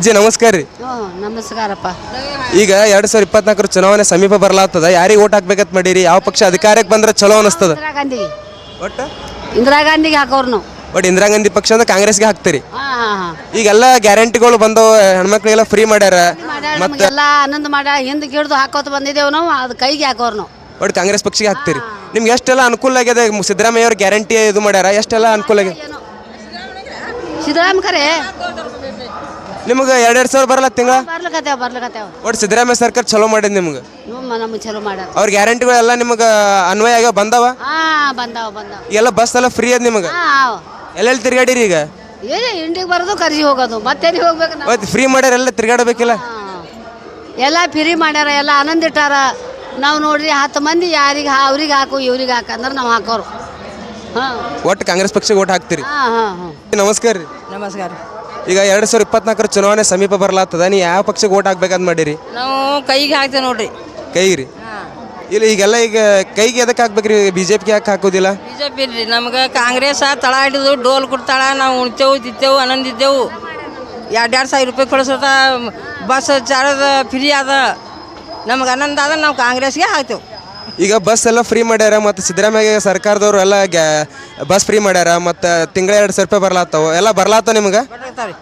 ಅಜ್ಜಿ ನಮಸ್ಕಾರ ರೀ. ಹ್ಞೂ ನಮಸ್ಕಾರಪ್ಪ. ಈಗ ಎರಡ್ ಸಾವಿರ ಇಪ್ಪತ್ನಾಲ್ಕರ ಚುನಾವಣೆ ಸಮೀಪ ಬರ್ಲಾಗ್ತದ. ಯಾರಿಗೆ ಓಟ್ ಹಾಕ್ಬೇಕಂತ ಮಾಡೀರಿ? ಯಾವ ಪಕ್ಷ ಅಧಿಕಾರಕ್ಕೆ ಬಂದ್ರೆ ಚಲೋ ಅನಿಸ್ತದ? ಇಂದಿರಾ ಗಾಂಧಿಗೆ ಒಟ್ಟು? ಇಂದಿರಾ ಗಾಂಧಿಗೆ ಹಾಕೋರು ನಾವು ಬಟ್ ಇಂದಿರಾ ಗಾಂಧಿ ಪಕ್ಷ ಅಂದ್ರೆ ಕಾಂಗ್ರೆಸ್ಗೆ ಹಾಕ್ತೀರಿ. ಹಾಂ ಹಾಂ ಹಾಂ. ಈಗೆಲ್ಲ ಗ್ಯಾರಂಟಿಗಳು ಬಂದವು ಹೆಣ್ಮಕ್ಳಿಗೆಲ್ಲ ಫ್ರೀ ಮಾಡ್ಯಾರ. ನಮಗೆಲ್ಲ ಆನಂದ ಮಾಡ ಹಿಂದ್ ಗಿಡ್ದು ಹಾಕೋತ ಬಂದಿದ್ದೇವೆ ನಾವು ಅದು ಕೈಗೆ ಹಾಕೋರು ನಾವು ಬಟ್ ಕಾಂಗ್ರೆಸ್ ಪಕ್ಷಿಗೆ ಹಾಕ್ತೀರಿ. ನಿಮ್ಗೆ ಎಷ್ಟೆಲ್ಲ ಅನುಕೂಲ ಆಗಿದೆ ಸಿದ್ದರಾಮಯ್ಯ ಅವ್ರ ಗ್ಯಾರಂಟಿ ಇದು ಮಾಡ್ಯಾರ. ಎಷ್ಟೆಲ್ಲ ಅನುಕೂಲ ಆಗಿದೆ ಸಿದ್ದರಾಮ ಖರೆ ನಿಮ್ಗೆ ಎರಡೆರಡು ಸಾವಿರ ಬರಲ್ಲ ತಿಂಗಳ? ಬರ್ಲಿಕತ್ತೇವ ಬರ್ಲಿಕತ್ತೇವ. ಒಟ್ಟು ಸಿದ್ದರಾಮಯ್ಯ ಸರ್ಕಾರ ಚಲೋ ಮಾಡಿದ್ ನಿಮ್ಗೆ. ನಮ್ಮ ನಮಗೆ ಚಲೋ ಮಾಡ್ಯಾರ. ಅವ್ರ ಗ್ಯಾರಂಟಿಗಳೆಲ್ಲ ನಿಮ್ಗೆ ಅನ್ವಯ ಆಗ್ಯಾವ ಬಂದವ? ಹಾಂ ಬಂದಾವ ಬಂದಾವ. ಎಲ್ಲ ಬಸ್ ಎಲ್ಲ ಫ್ರೀ ಅದ ನಿಮ್ಗೆ? ಹಾಂ ಎಲ್ಲೆಲ್ಲಿ ತಿರ್ಗಾಡಿರಿ ಈಗ? ಏ ಇಂಡಿಗೆ ಬರೋದು ಕರ್ಜಿ ಹೋಗೋದು. ಮತ್ತೇನು ಹೋಗ್ಬೇಕು ನಾವು? ಅವತ್ತು ಫ್ರೀ ಮಾಡ್ಯಾರ ಎಲ್ಲ ತಿರ್ಗಾಡಬೇಕಿಲ್ಲ? ಹಾಂ. ಎಲ್ಲ ಫ್ರೀ ಮಾಡ್ಯಾರ ಎಲ್ಲ ಆನಂದ ಇಟ್ಟಾರ. ನಾವು ನೋಡ್ರಿ ಹತ್ತು ಮಂದಿ ಯಾರಿಗೆ ಅವ್ರಿಗೆ ಹಾಕು ಇವ್ರಿಗೆ ಹಾಕಂದ್ರೆ ನಾವು ಹಾಕೋರು. ಹಾಂ. ಒಟ್ಟು ಕಾಂಗ್ರೆಸ್ ಪಕ್ಷಕ್ಕೆ ಓಟ್ ಹಾಕ್ತೀರಿ. ಹಾಂ ಹಾಂ ಹಾಂ. ನಮಸ್ಕಾರ ರೀ. ನಮಸ್ಕಾರ ಈಗ ಎರಡು ಸಾವಿರ ಇಪ್ಪತ್ನಾಲ್ಕರ ಚುನಾವಣೆ ಸಮೀಪ ಬರ್ಲಾತದ ನೀ ಯಾವ ಪಕ್ಷಕ್ಕೆ ಓಟ್ ಹಾಕ್ಬೇಕಂತ ಮಾಡಿರಿ? ನಾವು ಕೈಗೆ ಹಾಕ್ತೇವೆ ನೋಡ್ರಿ. ಕೈಗೆ ರೀ ಇಲ್ಲ ಈಗೆಲ್ಲ ಈಗ ಕೈಗೆ ಎದಕ್ಕೆ ಹಾಕ್ಬೇಕ್ರಿ? ಬಿ ಜೆ ಪಿಗೆ ಯಾಕೆ ಹಾಕೋದಿಲ್ಲ? ಬಿ ಜೆ ಪಿ ರೀ ನಮ್ಗೆ ಕಾಂಗ್ರೆಸ್ ತಳ ಹಿಡಿದು ಡೋಲ್ ಕೊಡ್ತಾಳ. ನಾವು ಉಣ್ತೇವು ತಿತ್ತೇವು ಆನಂದಿದ್ದೆವು. ಎರಡು ಎರಡು ಸಾವಿರ ರೂಪಾಯಿ ಕೊಡಿಸೋದ ಬಸ್ ಚಾರದ ಫ್ರೀ ಅದ ನಮ್ಗೆ ಆನಂದ ಆದ ನಾವು ಕಾಂಗ್ರೆಸ್ಗೆ ಹಾಕ್ತೇವೆ. ಈಗ ಬಸ್ ಎಲ್ಲ ಫ್ರೀ ಮಾಡ್ಯಾರ ಮತ್ತು ಸಿದ್ದರಾಮಯ್ಯ ಸರ್ಕಾರದವರು ಎಲ್ಲ ಗ್ಯಾ ಬಸ್ ಫ್ರೀ ಮಾಡ್ಯಾರ ಮತ್ತು ತಿಂಗಳ ಎರಡು ಸಾವಿರ ರೂಪಾಯಿ ಬರ್ಲಾತ್ತಾವ ಎಲ್ಲ ಬರ್ಲಾತ್ತಾವ ನಿಮ್ಗೆ? ಬರ್ತಾರೆ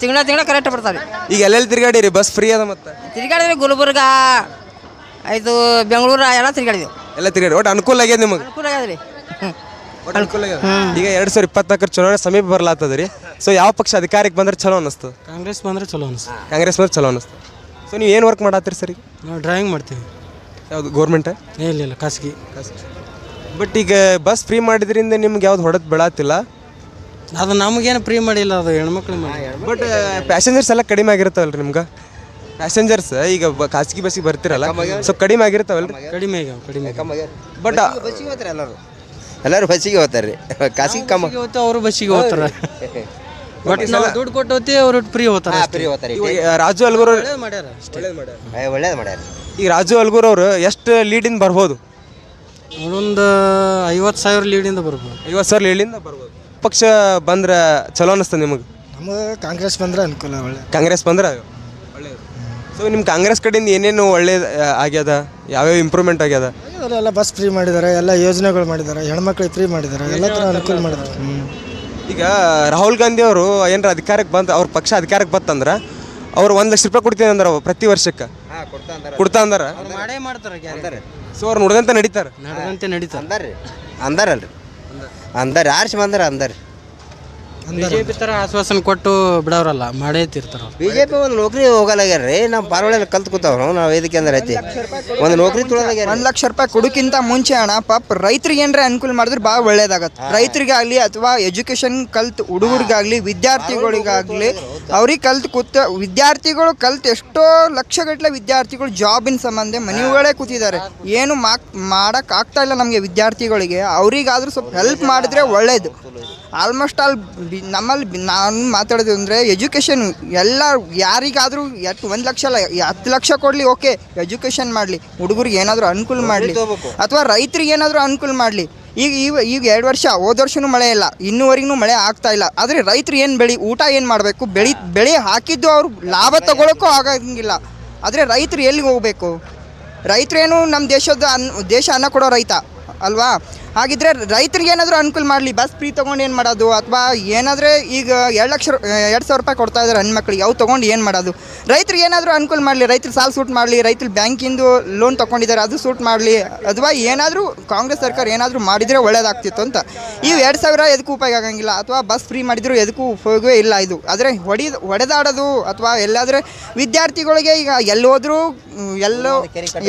ತಿಂಗಳ ತಿಂಗಳ ಕರೆಕ್ಟ್ ಬರ್ತಾರೆ ಈಗ ಎಲ್ಲೆಲ್ಲಿ ತಿರ್ಗಾಡಿರಿ? ಬಸ್ ಫ್ರೀ ಅದ ಮತ್ತೆ? ತಿರ್ಗಾಡಿದ್ವಿ ಗುಲ್ಬರ್ಗ ಐದು ಬೆಂಗಳೂರು ಎಲ್ಲ ತಿರುಗಾಡಿದ್ವಿ. ಎಲ್ಲ ತಿರ್ಗಾಡಿ. ಒಟ್ಟು ಅನುಕೂಲ ಆಗ್ಯದ ನಿಮಗೆ? ಅನುಕೂಲ ಆಗ್ಯದ ರೀ ಹ್ಞೂ ಒಟ್ಟು ಅನುಕೂಲ ಆಗ್ಯದ? ಈಗ ಎರಡು ಸಾವಿರ ಇಪ್ಪತ್ನಾಲ್ಕರ ಚುನಾವಣೆ ಸಮೀಪ ಬರ್ಲಾತದ ರೀ ಸೊ ಯಾವ ಪಕ್ಷ ಅಧಿಕಾರಕ್ಕೆ ಬಂದ್ರೆ ಚಲೋ ಅನ್ನಿಸ್ತು? ಕಾಂಗ್ರೆಸ್ ಬಂದ್ರೆ ಚಲೋ ಅನಿಸ್ತು ಕಾಂಗ್ರೆಸ್ ಬಂದ್ರೆ ಚಲೋ ಅನ್ನಿಸ್ತು. ಸೊ ನೀವು ಏನು ವರ್ಕ್ ಮಾಡತ್ತೀರಿ ಸರ್ ಈಗ? ನಾವು ಡ್ರಾಯಿಂಗ್ ಮಾಡ್ತೀವಿ. ಯಾವುದು ಗೌರ್ಮೆಂಟ ಇಲ್ಲ ಇಲ್ಲ ಖಾಸಗಿ. ಬಟ್ ಈಗ ಬಸ್ ಫ್ರೀ ಮಾಡಿದ್ರಿಂದ ನಿಮ್ಗೆ ಯಾವ್ದು ಹೊಡೆದು ಬೆಳತ್ತಿಲ್ಲ ಅದು ನಮಗೇನು ಫ್ರೀ ಮಾಡಿಲ್ಲ ಅದು ಹೆಣ್ಮಕ್ಳು ಮಾಡಿ ಬಟ್ ಪ್ಯಾಸೆಂಜರ್ಸ್ ಎಲ್ಲ ಕಡಿಮೆ ಆಗಿರ್ತಾವಲ್ರಿ ನಿಮ್ಗೆ? ಪ್ಯಾಸೆಂಜರ್ಸ್ ಈಗ ಬ- ಖಾಸಗಿ ಬಸ್ಸಿಗೆ ಬರ್ತಿರಲ್ಲ? ಸೊ ಕಡಿಮೆ ಆಗಿರ್ತಾವಲ್ಲ ಕಡಿಮೆ ಈಗ ಕಡಿಮೆ ಬಟ್ ಬಸ್ಸಿಗೆ ಹೋಗ್ತಾರೆ ಎಲ್ಲರೂ? ಎಲ್ಲರೂ ಬಸ್ಸಿಗೆ ಹೋಗ್ತಾರೆ ರೀ ಖಾಸಗಿ ಕಮ್ಮ ಅವರು ಬಸ್ಸಿಗೆ ಹೋಗ್ತಾರೆ. ಬಟ್ ನಾವು ದುಡ್ಡು ಕೊಟ್ಟು ಹೋಗ್ತೀವಿ ಅವ್ರು ಫ್ರೀ ಹೋಗ್ತಾರೆ ಫ್ರೀ ಹೋಗ್ತಾರೆ ಇವಾಗ ರಾಜು ಅಲ್ಗೂರ್ ಅವ್ರು- ಒಳ್ಳೇದು ಮಾಡ್ಯಾರ ಅಷ್ಟೇ. ಒಳ್ಳೇದು ಮಾಡ್ಯಾರ. ಈಗ ರಾಜು ಅಲ್ಗೂರ್ ಅವರು ಎಷ್ಟು ಲೀಡಿಂದ ಬರ್ಬೋದು? ಅವರೊಂದು ಐವತ್ತು ಸಾವಿರ ಲೀಡಿಂದ ಬರ್ಬೋದು. ಐವತ್ತು ಸಾವಿರ ಲೀಡಿಂದ ಬರ್ಬೋದು. ಪಕ್ಷ ಬಂದ್ರೆ ಚಲೋ ಅನಿಸ್ತದೆ ನಿಮಗೆ? ನಮಗೆ ಕಾಂಗ್ರೆಸ್ ಬಂದ್ರೆ ಅನುಕೂಲ ಒಳ್ಳೆ. ಕಾಂಗ್ರೆಸ್ ಬಂದ್ರೆ ಒಳ್ಳೇದು. ಸೊ ನಿಮ್ಮ ಕಾಂಗ್ರೆಸ್ ಕಡೆಯಿಂದ ಏನೇನು ಒಳ್ಳೇದು ಆಗ್ಯದ? ಯಾವ್ಯಾವ ಇಂಪ್ರೂವ್ಮೆಂಟ್ ಆಗ್ಯದ? ಎಲ್ಲ ಬಸ್ ಫ್ರೀ ಮಾಡಿದ್ದಾರೆ ಎಲ್ಲ ಯೋಜನೆಗಳು ಮಾಡಿದ್ದಾರೆ ಹೆಣ್ಮಕ್ಳಿಗೆ ಫ್ರೀ ಮಾಡಿದ್ದಾರೆ ಎಲ್ಲ ಥರ ಅನುಕೂಲ ಮಾಡಿದ್ದಾರೆ ಈಗ ರಾಹುಲ್ ಗಾಂಧಿ ಅವರು ಏನಾರ ಅಧಿಕಾರಕ್ಕೆ ಬಂದು ಅವ್ರ ಪಕ್ಷ ಅಧಿಕಾರಕ್ಕೆ ಬಂತಂದ್ರೆ ಅವ್ರು ಒಂದು ಲಕ್ಷ ರೂಪಾಯಿ ಕೊಡ್ತೀನಿ ಅಂದ್ರೆ ಅವ ಪ್ರತಿ ವರ್ಷಕ್ಕೆ? ಕೊಡ್ತಾ ಅಂದಾರ. ಮಾಡೇ ಮಾಡ್ತಾರೆ ಸೊ ಅವ್ರು ನೋಡ್ದಂತ ನಡೀತಾರೆ? ನಡದಂತೆ ನಡೀತಾರೆ. ಅಂದಾರಲ್ರಿ. ಅಂದಾರ ಆರ್ಸಿ ಬಂದಾರ ಅಂದಾರ ಬಿ ಜೆ ತರ ಆಶ್ವಾಸನೆ ಕೊಟ್ಟು ಬಿಡೋರಲ್ಲ ಮಾಡೇ ತಿರ್ತಾರ ಅವ್ರು. ಬಿ ಜೆ ಪಿ ಒಂದು ನೌಕರಿ ಹೋಗಲಾಗ್ಯಾರ ರೀ ನಮ್ಮ ಪಾರೊಳಗೆ ಕಲ್ತು ಕೂತವ್ರು ನಾವು ನಾವು ಇದಕ್ಕೆ ಅಂದ್ರೆ ಐತಿ. ಒಂದು ನೌಕರಿ ತುಳಲಾಗ್ಯಾರ ಒಂದ್ ಲಕ್ಷ ರೂಪಾಯಿ ಕೊಡೋಕ್ಕಿಂತ ಮುಂಚೆ ಅಣ್ಣ ಪಾಪ ರೈತರಿಗೆ ಏನ್ರ ಅನುಕೂಲ ಮಾಡಿದ್ರೆ ಭಾಳ ಒಳ್ಳೇದಾಗತ್ತೆ. ರೈತರಿಗಾಗಲಿ ಅಥವಾ ಎಜುಕೇಶನ್ ಕಲ್ತ್ ಹುಡುಗರಿಗಾಗಲಿ ವಿದ್ಯಾರ್ಥಿಗಳಿಗಾಗಲಿ ಅವ್ರಿಗೆ ಕಲ್ತು ಕೂತ ವಿದ್ಯಾರ್ಥಿಗಳು ಕಲ್ತು ಎಷ್ಟೋ ಲಕ್ಷಗಟ್ಟಲೆ ವಿದ್ಯಾರ್ಥಿಗಳು ಜಾಬಿನ ಸಂಬಂಧ ಮನೆಗಳೇ ಕೂತಿದ್ದಾರೆ. ಏನು ಮಾಕ್ ಮಾಡಕ್ ಆಗ್ತಾ ಇಲ್ಲ ನಮಗೆ ವಿದ್ಯಾರ್ಥಿಗಳಿಗೆ. ಅವರಿಗಾದ್ರೂ ಸ್ವಲ್ಪ ಹೆಲ್ಪ್ ಮಾಡಿದ್ರೆ ಒಳ್ಳೇದು. ಆಲ್ಮೋಸ್ಟ್ ಆಲ್ ಬಿ ನಮ್ಮಲ್ಲಿ ನಾನು ಮಾತಾಡೋದು ಅಂದರೆ ಎಜುಕೇಷನ್ ಎಲ್ಲ ಯಾರಿಗಾದರೂ ಎಷ್ಟು ಒಂದು ಲಕ್ಷ ಅಲ್ಲ ಹತ್ತು ಲಕ್ಷ ಕೊಡಲಿ ಓಕೆ ಎಜುಕೇಷನ್ ಮಾಡಲಿ. ಹುಡುಗರಿಗೆ ಏನಾದರೂ ಅನುಕೂಲ ಮಾಡಲಿ. ಅಥವಾ ರೈತರಿಗೆ ಏನಾದರೂ ಅನುಕೂಲ ಮಾಡಲಿ. ಈಗ ಈಗ ಈಗ ಎರಡು ವರ್ಷ ಹೋದ ವರ್ಷನೂ ಮಳೆ ಇಲ್ಲ ಇನ್ನೂವರೆಗೂ ಮಳೆ ಆಗ್ತಾ ಇಲ್ಲ. ಆದರೆ ರೈತರು ಏನು ಬೆಳಿ ಊಟ ಏನು ಮಾಡಬೇಕು? ಬೆಳಿ ಬೆಳೆ ಹಾಕಿದ್ದು ಅವ್ರು ಲಾಭ ತಗೊಳ್ಳೋಕ್ಕೂ ಆಗಂಗಿಲ್ಲ. ಆದರೆ ರೈತರು ಎಲ್ಲಿಗೆ ಹೋಗಬೇಕು? ರೈತರೇನು ನಮ್ಮ ದೇಶದ ಅನ್ ದೇಶ ಅನ್ನ ಕೊಡೋ ರೈತ ಅಲ್ವಾ? ಹಾಗಿದ್ರೆ ರೈತರಿಗೆ ಏನಾದರೂ ಅನುಕೂಲ ಮಾಡಲಿ, ಬಸ್ ಫ್ರೀ ತೊಗೊಂಡು ಏನು ಮಾಡೋದು? ಅಥವಾ ಏನಾದರೆ ಈಗ ಎರಡು ಲಕ್ಷ ಎರಡು ಸಾವಿರ ರೂಪಾಯಿ ಕೊಡ್ತಾ ಇದ್ದಾರೆ ಹೆಣ್ಮಕ್ಳಿಗೆ, ಅವು ತೊಗೊಂಡು ಏನು ಮಾಡೋದು? ರೈತರಿಗೆ ಏನಾದರೂ ಅನುಕೂಲ ಮಾಡಲಿ, ರೈತರು ಸಾಲ ಸೂಟ್ ಮಾಡಲಿ, ರೈತರು ಬ್ಯಾಂಕಿಂದು ಲೋನ್ ತೊಗೊಂಡಿದ್ದಾರೆ ಅದು ಸೂಟ್ ಮಾಡಲಿ, ಅಥವಾ ಏನಾದರೂ ಕಾಂಗ್ರೆಸ್ ಸರ್ಕಾರ ಏನಾದರೂ ಮಾಡಿದರೆ ಒಳ್ಳೇದಾಗ್ತಿತ್ತು ಅಂತ. ಈ ಎರಡು ಸಾವಿರ ಎದಕ್ಕೂ ಉಪಯೋಗ ಆಗಂಗಿಲ್ಲ, ಅಥವಾ ಬಸ್ ಫ್ರೀ ಮಾಡಿದ್ರು ಎದಕ್ಕೂ ಉಪಯೋಗವೇ ಇಲ್ಲ ಇದು. ಆದರೆ ಹೊಡಿ ಹೊಡೆದಾಡೋದು, ಅಥವಾ ಎಲ್ಲಾದರೆ ವಿದ್ಯಾರ್ಥಿಗಳಿಗೆ ಈಗ ಎಲ್ಲೋದ್ರೂ ಎಲ್ಲೋ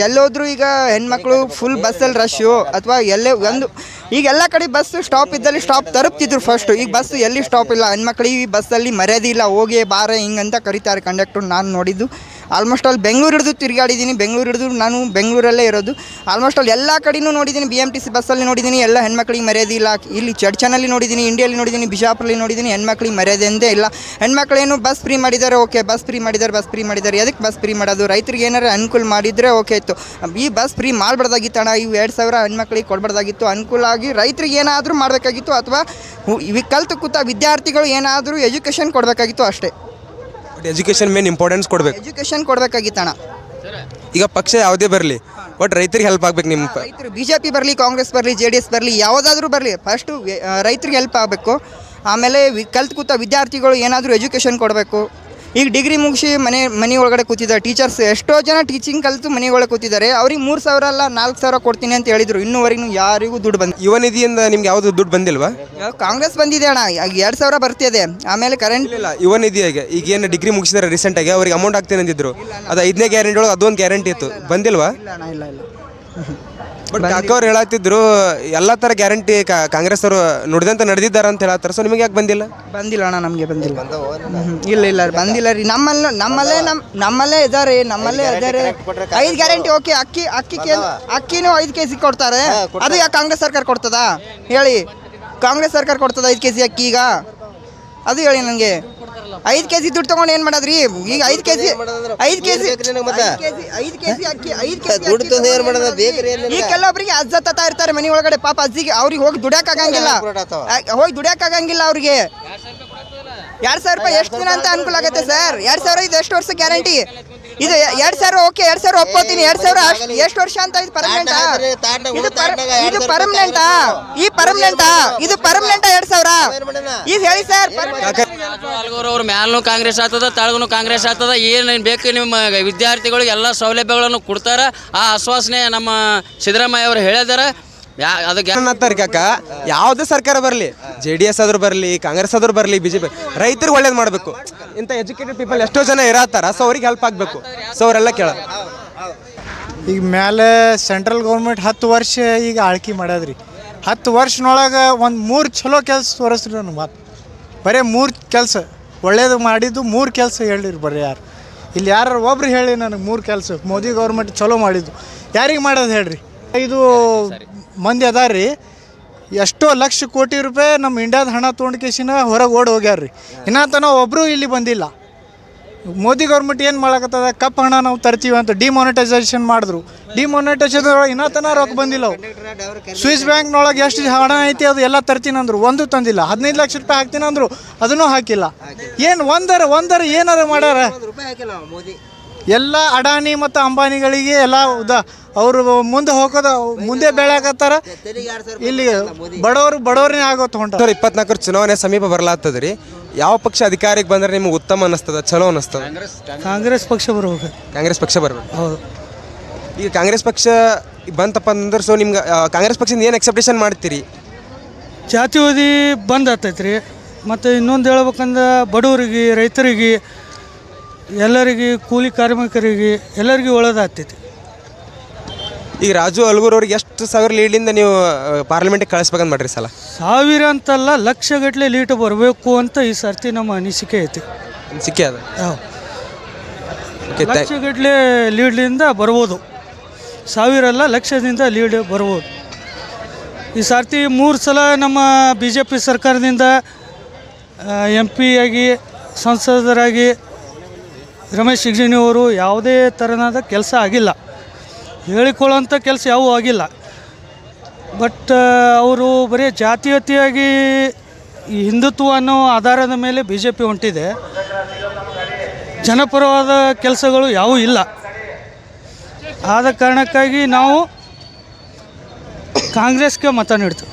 ಎಲ್ಲೋದ್ರು ಈಗ ಹೆಣ್ಮಕ್ಳು ಫುಲ್ ಬಸ್ಸಲ್ಲಿ ರಶ್ಶು ಅಥವಾ ಎಲ್ಲೇ ಒಂದು ಈಗ ಎಲ್ಲ ಕಡೆ ಬಸ್ ಸ್ಟಾಪ್ ಇದ್ದಲ್ಲಿ ಸ್ಟಾಪ್ ತರುಪ್ತಿದ್ರು ಫಸ್ಟ್ ಈಗ ಬಸ್ ಎಲ್ಲಿ ಸ್ಟಾಪ್ ಇಲ್ಲ ಹೆಣ್ಮಕ್ಳಿಗೆ ಈ ಬಸ್ಸಲ್ಲಿ ಮರ್ಯಾದೆ ಇಲ್ಲ ಹೋಗಿ ಬಾರ ಹಿಂಗಂತ ಕರೀತಾರೆ ಕಂಡಕ್ಟರ್ ನಾನು ನೋಡಿದ್ದು. ಆಲ್ಮೋಸ್ಟ್ ಅಲ್ಲಿ ಬೆಂಗಳೂರು ಹಿಡಿದು ತಿರುಗಾಡಿದ್ದೀನಿ. ಬೆಂಗಳೂರು ಹಿಡಿದು ನಾನು ಬೆಂಗಳೂರಲ್ಲೇ ಇರೋದು. ಆಲ್ಮೋಸ್ಟ್ ಆಲ್ ಎಲ್ಲ ಕಡೆಯೂ ನೋಡಿದ್ದೀನಿ. ಬಿ ಎಂ ಟಿ ಸಿ ಬಸ್ಸಲ್ಲಿ ನೋಡಿದ್ದೀನಿ. ಎಲ್ಲ ಹೆಣ್ಮಕ್ಳಿಗೆ ಮರ್ಯಾದೆ ಇಲ್ಲ. ಇಲ್ಲಿ ಚಡ್ಚನಲ್ಲಿ ನೋಡಿದ್ದೀನಿ. ಇಂಡಿಯಲ್ಲಿ ನೋಡಿದ್ದೀನಿ. ಬಿಜಾಪುರಲ್ಲಿ ನೋಡಿದ್ದೀನಿ. ಹೆಣ್ಮಕ್ಳಿಗೆ ಮರ್ಯಾದೆ ಎಂದೇ ಇಲ್ಲ. ಹೆಣ್ಮಕ್ಳೇನು ಬಸ್ ಫ್ರೀ ಮಾಡಿದ್ದಾರೆ ಓಕೆ ಬಸ್ ಫ್ರೀ ಮಾಡಿದ್ದಾರೆ ಬಸ್ ಫ್ರೀ ಮಾಡಿದ್ದಾರೆ ಎದಕ್ಕೆ ಬಸ್ ಫ್ರೀ ಮಾಡೋದು? ರೈತರಿಗೆ ಏನಾರ ಅನುಕೂಲ ಮಾಡಿದರೆ ಓಕೆ ಇತ್ತು. ಈ ಬಸ್ ಫ್ರೀ ಮಾಡಬಾರ್ದಾಗಿತ್ತು ಅಣ್ಣ ಇವು ಎರಡು ಸಾವಿರ ಹೆಣ್ಮಕ್ಳಿಗೆ ಕೊಡಬಾರ್ದಾಗಿತ್ತು. ಅನುಕೂಲ ಆಗಿ ರೈತರಿಗೆ ಏನಾದರೂ ಮಾಡಬೇಕಾಗಿತ್ತು. ಅಥವಾ ಇವಿ ಕಲ್ತು ಕೂತ ವಿದ್ಯಾರ್ಥಿಗಳು ಏನಾದರೂ ಎಜುಕೇಷನ್ ಕೊಡಬೇಕಾಗಿತ್ತು ಅಷ್ಟೇ. ಬಟ್ ಎಜುಕೇಷನ್ ಮೇನ್ ಇಂಪಾರ್ಟೆನ್ಸ್ ಕೊಡಬೇಕು. ಎಜುಕೇಶನ್ ಕೊಡಬೇಕಾಗಿತ್ತಣ ಈಗ ಪಕ್ಷ ಯಾವುದೇ ಬರಲಿ ಬಟ್ ರೈತರಿಗೆ ಹೆಲ್ಪ್ ಆಗ್ಬೇಕು ನಿಮ್ಮ ರೈತರು ಬಿ ಜೆ ಪಿ ಬರಲಿ ಕಾಂಗ್ರೆಸ್ ಬರಲಿ ಜೆ ಡಿ ಎಸ್ ಬರಲಿ ಯಾವುದಾದ್ರೂ ಬರಲಿ ಫಸ್ಟು ರೈತರಿಗೆ ಹೆಲ್ಪ್ ಆಗಬೇಕು. ಆಮೇಲೆ ವಿ ಕಲ್ತು ಕೂತ ವಿದ್ಯಾರ್ಥಿಗಳು ಏನಾದರೂ ಎಜುಕೇಷನ್ ಕೊಡಬೇಕು. ಈಗ ಡಿಗ್ರಿ ಮುಗಿಸಿ ಮನೆ ಮನೆ ಒಳಗಡೆ ಕೂತಿದ್ದಾರೆ. ಟೀಚರ್ಸ್ ಎಷ್ಟೋ ಜನ ಟೀಚಿಂಗ್ ಕಲಿತು ಮನೆ ಒಳಗೆ ಕೂತಿದ್ದಾರೆ. ಅವ್ರಿಗೆ ಮೂರು ಸಾವಿರ ಅಲ್ಲ ನಾಲ್ಕು ಸಾವಿರ ಕೊಡ್ತೀನಿ ಅಂತ ಹೇಳಿದ್ರು. ಇನ್ನೂವರೆಗೂ ಯಾರಿಗೂ ದುಡ್ಡು ಬಂದ ಯುವ ನಿಧಿಯಿಂದ ನಿಮ್ಗೆ ಯಾವುದು ದುಡ್ಡು ಬಂದಿಲ್ವಾ? ಕಾಂಗ್ರೆಸ್ ಬಂದಿದೆ ಅಣ್ಣ. ಈಗ ಎರಡು ಸಾವಿರ ಬರ್ತಿದೆ. ಆಮೇಲೆ ಕರೆಂಟ್ ಇಲ್ಲ ಯುವ ನಿಧಿಯಾಗೆ ಈಗ ಏನು ಡಿಗ್ರಿ ಮುಗಿಸಿದಾರೆ ರೀಸೆಂಟಾಗಿ ಅವ್ರಿಗೆ ಅಮೌಂಟ್ ಹಾಕ್ತೇನೆ ಅಂದಿದ್ರು. ಅದು ಐದನೇ ಗ್ಯಾರಂಟಿ ಒಳಗೆ ಅದೊಂದು ಗ್ಯಾರಂಟಿ ಇತ್ತು. ಬಂದಿಲ್ವಾ? ಇಲ್ಲ ಅಣ್ಣ ಇಲ್ಲ ಇಲ್ಲ. ಬಟ್ ಯಾಕೋರು ಹೇಳತ್ತಿದ್ರು ಎಲ್ಲ ಥರ ಗ್ಯಾರಂಟಿ ಕಾಂಗ್ರೆಸ್ ಅವರು ನುಡಿದಂತ ನಡೆದಿದ್ದಾರೆ ಅಂತ ಹೇಳತ್ತಾರ. ಸೊ ನಿಮಗೆ ಯಾಕೆ ಬಂದಿಲ್ಲ? ಬಂದಿಲ್ಲ ಅಣ್ಣ ನಮಗೆ ಬಂದಿಲ್ಲ. ಹ್ಮ್. ಇಲ್ಲ ಇಲ್ಲ ಬಂದಿಲ್ಲ ರೀ. ನಮ್ಮಲ್ಲಿ ನಮ್ಮಲ್ಲೇ ನಮ್ಮ ನಮ್ಮಲ್ಲೇ ಇದಾರೆ ನಮ್ಮಲ್ಲೇ ಇದಾರೆ. ಐದು ಗ್ಯಾರಂಟಿ ಓಕೆ ಅಕ್ಕಿ ಅಕ್ಕಿ ಕೇ ಅಕ್ಕಿನೂ ಐದು ಕೆ ಜಿ ಕೊಡ್ತಾರೆ ಅದು ಯಾಕೆ ಕಾಂಗ್ರೆಸ್ ಸರ್ಕಾರ ಕೊಡ್ತದಾ? ಹೇಳಿ. ಕಾಂಗ್ರೆಸ್ ಸರ್ಕಾರ ಕೊಡ್ತದ ಐದು ಕೆ ಜಿ ಅಕ್ಕಿ ಈಗ? ಅದು ಹೇಳಿ ನನಗೆ ಐದು ಕೆ ಜಿ ದುಡ್ಡು ತಗೊಂಡ್ ಏನ್ ಮಾಡದ್ರಿ? ಈಗ ಐದು ಕೆ ಜಿ ಐದು ಕೆ ಜಿ ಐದು ಕೆ ಜಿ ಅಕ್ಕಿ ಐದು ಕೆ ದುಡ್ಡು ತಂದು ಏನ್ ಮಾಡೋದು? ಬೇಕ್ರಿ ಏನಿಲ್ಲ. ಈಗ ಕೆಲವೊಬ್ರಿಗೆ ಇರ್ತಾರೆ ಮನೆ ಒಳಗಡೆ ಪಾಪ ಅಜ್ಜಿಗೆ ಅವ್ರಿಗೆ ಹೋಗಿ ದುಡಿಯಕ್ ಆಗಂಗಿಲ್ಲ. ಹೋಗಿ ದುಡಿಯಕ್ ಆಗಂಗಿಲ್ಲ ಅವ್ರಿಗೆ. ಎರಡ್ ಸಾವಿರ ರೂಪಾಯಿ ಎಷ್ಟು ದಿನ ಅಂತ ಅನುಕೂಲ ಆಗುತ್ತೆ ಸರ್? ಎರಡ್ ಸಾವಿರ ಇದು ಎಷ್ಟು ವರ್ಷ ಗ್ಯಾರಂಟಿ? ಇದು ಎರಡ್ ಸಾವಿರ ಓಕೆ ಎರಡ್ ಸಾವಿರ ಒಪ್ಕೋತೀನಿ. ಎರಡ್ ಸಾವಿರ ಎಷ್ಟು ವರ್ಷ ಅಂತ ಇದು ಪರ್ಮನೆಂಟ್ ಇದು ಪರ್ಮನೆಂಟಾ ಈ ಪರ್ಮನೆಂಟಾ ಇದು ಪರ್ಮನೆಂಟ್ ಎರಡ್ ಸಾವಿರ? ಇದು ಹೇಳಿ ಸರ್ ಅವ್ರ ಮ್ಯಾಲೂ ಕಾಂಗ್ರೆಸ್ ಆಗ್ತದ ತಳಗೂ ಕಾಂಗ್ರೆಸ್ ಆಗ್ತದ ಏನೇನು ಬೇಕು ನಿಮ್ಮ ವಿದ್ಯಾರ್ಥಿಗಳಿಗೆ ಎಲ್ಲ ಸೌಲಭ್ಯಗಳನ್ನು ಕೊಡ್ತಾರ. ಆ ಆಶ್ವಾಸನೆ ನಮ್ಮ ಸಿದ್ದರಾಮಯ್ಯ ಅವರು ಹೇಳಿದಾರೆ ಯಾ ಅದಕ್ಕೆ ಕಾಕ ಯಾವುದೇ ಸರ್ಕಾರ ಬರಲಿ ಜೆ ಡಿ ಎಸ್ ಆದ್ರೂ ಬರಲಿ ಕಾಂಗ್ರೆಸ್ ಆದ್ರೂ ಬರಲಿ ಬಿ ಜೆ ಪಿ ರೈತರಿಗೆ ಒಳ್ಳೇದು ಮಾಡಬೇಕು. ಇಂಥ ಎಜುಕೇಟೆಡ್ ಪೀಪಲ್ ಎಷ್ಟೋ ಜನ ಇರತ್ತಾರ ಸೊ ಅವ್ರಿಗೆ ಹೆಲ್ಪ್ ಆಗಬೇಕು. ಸೊ ಅವರೆಲ್ಲ ಕೇಳ ಈಗ ಮೇಲೆ ಸೆಂಟ್ರಲ್ ಗೌರ್ಮೆಂಟ್ ಹತ್ತು ವರ್ಷ ಈಗ ಆಳ್ಕೆ ಮಾಡ್ಯಾದ್ರಿ ಹತ್ತು ವರ್ಷನೊಳಗೆ ಒಂದು ಮೂರು ಚಲೋ ಕೆಲಸ ತೋರಿಸ್ರಿ ನನಗೆ ಮಾತು. ಬರೀ ಮೂರು ಕೆಲಸ. ಒಳ್ಳೇದು ಮಾಡಿದ್ದು ಮೂರು ಕೆಲಸ ಹೇಳಿರಿ ಬರೀ ಯಾರು. ಇಲ್ಲಿ ಯಾರು ಒಬ್ರು ಹೇಳಿ ನನಗೆ ಮೂರು ಕೆಲಸ. ಮೋದಿ ಗೌರ್ಮೆಂಟ್ ಚಲೋ ಮಾಡಿದ್ದು. ಯಾರಿಗೆ ಮಾಡೋದು ಹೇಳ್ರಿ? ಇದು ಮಂದಿ ಅದಾರ ಎಷ್ಟೋ ಲಕ್ಷ ಕೋಟಿ ರೂಪಾಯಿ ನಮ್ಮ ಇಂಡಿಯಾದ ಹಣ ತೊಗೊಂಡ್ಕೇಸಿನ ಹೊರಗೆ ಓಡಿ ಹೋಗ್ಯಾರ ರೀ ಇನ್ನೂ ತನಕ ಒಬ್ಬರು ಇಲ್ಲಿ ಬಂದಿಲ್ಲ. ಮೋದಿ ಗೌರ್ಮೆಂಟ್ ಏನು ಮಾಡಕತ್ತದ? ಕಪ್ಪ ಹಣ ನಾವು ತರ್ತೀವಿ ಅಂತ ಡಿಮಾನಿಟೈಸೇಷನ್ ಮಾಡಿದ್ರು. ಡಿಮಾನಿಟೈಸೇಷನ್ ಇನ್ನೂ ತನಕ ರೊಕ್ಕ ಬಂದಿಲ್ಲ ಅವು. ಸ್ವಿಸ್ ಬ್ಯಾಂಕ್ನೊಳಗೆ ಎಷ್ಟು ಹಣ ಐತಿ ಅದು ಎಲ್ಲ ತರ್ತೀನಿ ಅಂದರು ಒಂದು ತಂದಿಲ್ಲ. ಹದಿನೈದು ಲಕ್ಷ ರೂಪಾಯಿ ಹಾಕ್ತೀನಿ ಅಂದರು ಅದನ್ನು ಹಾಕಿಲ್ಲ. ಏನು ಒಂದರ ಒಂದರ ಏನಾರ ಮಾಡ್ಯಾರ? ಎಲ್ಲ ಅಡಾನಿ ಮತ್ತು ಅಂಬಾನಿಗಳಿಗೆ ಎಲ್ಲ ಉದ ಅವರು ಮುಂದೆ ಹೋಗೋದ ಮುಂದೆ ಬೆಳೆಯಾಕತ್ತಾರ. ಇಲ್ಲಿ ಬಡವರು ಬಡವರೇ ಆಗೋ ಹೊಂಟ ಸಾವಿರದ ಇಪ್ಪತ್ನಾಲ್ಕರ ಚುನಾವಣೆ ಸಮೀಪ ಬರ್ಲಾತ್ತದ ರೀ ಯಾವ ಪಕ್ಷ ಅಧಿಕಾರಕ್ಕೆ ಬಂದ್ರೆ ನಿಮ್ಗೆ ಉತ್ತಮ ಅನ್ನಿಸ್ತದ? ಚಲೋ ಅನ್ನಿಸ್ತದ? ಕಾಂಗ್ರೆಸ್ ಪಕ್ಷ ಬರ್ಬೇಕು. ಕಾಂಗ್ರೆಸ್ ಪಕ್ಷ ಬರ್ಬೇಕು. ಹೌದು. ಈಗ ಕಾಂಗ್ರೆಸ್ ಪಕ್ಷ ಬಂತಪ್ಪ ಅಂದ್ರೆ ಸೊ ನಿಮ್ಗೆ ಆ, ಕಾಂಗ್ರೆಸ್ ಪಕ್ಷದಿಂದ ಏನು ಎಕ್ಸೆಪ್ಟೇಷನ್ ಮಾಡ್ತೀರಿ? ಜಾತಿವಾದಿ ಬಂದ್ ಆಗ್ತೈತೆ ರೀ ಮತ್ತು ಇನ್ನೊಂದು ಹೇಳ್ಬೇಕಂದ್ರೆ ಬಡವರಿಗೆ ರೈತರಿಗೆ ಎಲ್ಲರಿಗೆ ಕೂಲಿ ಕಾರ್ಮಿಕರಿಗೆ ಎಲ್ಲರಿಗೂ ಒಳ್ಳೇದಾಗ್ತೈತಿ ಈಗ ರಾಜು ಅಲ್ಗೂರ್ ಅವ್ರಿಗೆ ಎಷ್ಟು ಸಾವಿರ ಲೀಡ್ಲಿಂದ ನೀವು ಪಾರ್ಲಿಮೆಂಟಿಗೆ ಕಳಿಸ್ಬೇಕಂತ ಮಾಡ್ರಿ ಸಲ? ಸಾವಿರ ಅಂತಲ್ಲ ಲಕ್ಷಗಟ್ಟಲೆ ಲೀಟ್ ಬರಬೇಕು ಅಂತ ಈ ಸರ್ತಿ ನಮ್ಮ ಅನಿಸಿಕೆ ಐತಿ. ಅನಿಸಿಕೆ ಅದ? ಲಕ್ಷ ಗಟ್ಟಲೆ ಲಕ್ಷಗಟ್ಟಲೆ ಲೀಡ್ಲಿಂದ ಬರ್ಬೋದು. ಸಾವಿರ ಅಲ್ಲ ಲಕ್ಷದಿಂದ ಲೀಡ್ ಬರ್ಬೋದು. ಈ ಸರ್ತಿ ಮೂರು ಸಲ ನಮ್ಮ ಬಿ ಜೆ ಪಿ ಸರ್ಕಾರದಿಂದ ಎಂ ಪಿ ಆಗಿ ಸಂಸದರಾಗಿ ರಮೇಶ್ ಶಿಗ್ಜಿನಿಯವರು ಅವರು ಯಾವುದೇ ಥರನಾದ ಕೆಲಸ ಆಗಿಲ್ಲ. ಹೇಳಿಕೊಳ್ಳೋಂಥ ಕೆಲಸ ಯಾವೂ ಆಗಿಲ್ಲ. ಬಟ್ ಅವರು ಬರೀ ಜಾತೀಯತೆಯಾಗಿ ಹಿಂದುತ್ವ ಅನ್ನೋ ಆಧಾರದ ಮೇಲೆ ಬಿ ಜೆ ಪಿ ಹೊಂಟಿದೆ. ಜನಪರವಾದ ಕೆಲಸಗಳು ಯಾವೂ ಇಲ್ಲ. ಆದ ಕಾರಣಕ್ಕಾಗಿ ನಾವು ಕಾಂಗ್ರೆಸ್ಗೆ ಮತ ನೀಡ್ತೀವಿ.